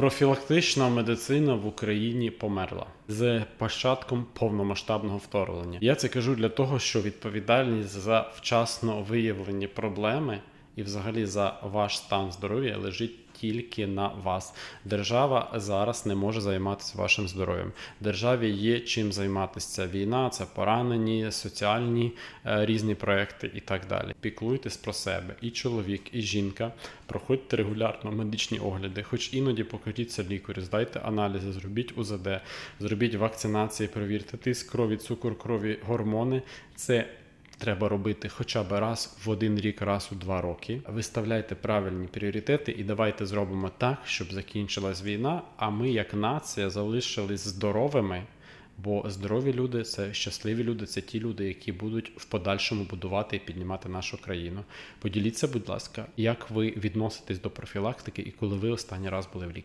Профілактична медицина в Україні померла з початком повномасштабного вторгнення. Я це кажу для того, що відповідальність за вчасно виявлені проблеми і, взагалі, за ваш стан здоров'я лежить тільки на вас. Держава зараз не може займатися вашим здоров'ям. Державі є чим займатися. Війна, це поранені, соціальні е, різні проекти і так далі. Піклуйтесь про себе, і чоловік, і жінка. Проходьте регулярно медичні огляди, хоч іноді покажіться лікарю, здайте аналізи, зробіть УЗД, зробіть вакцинації, перевірте тиск крові, цукор крові, гормони. Це треба робити хоча б раз в один рік, раз у два роки. Виставляйте правильні пріоритети і давайте зробимо так, щоб закінчилась війна. А ми, як нація, залишились здоровими. Бо здорові люди це щасливі люди, це ті люди, які будуть в подальшому будувати і піднімати нашу країну. Поділіться, будь ласка, як ви відноситесь до профілактики і коли ви останній раз були в лікарі.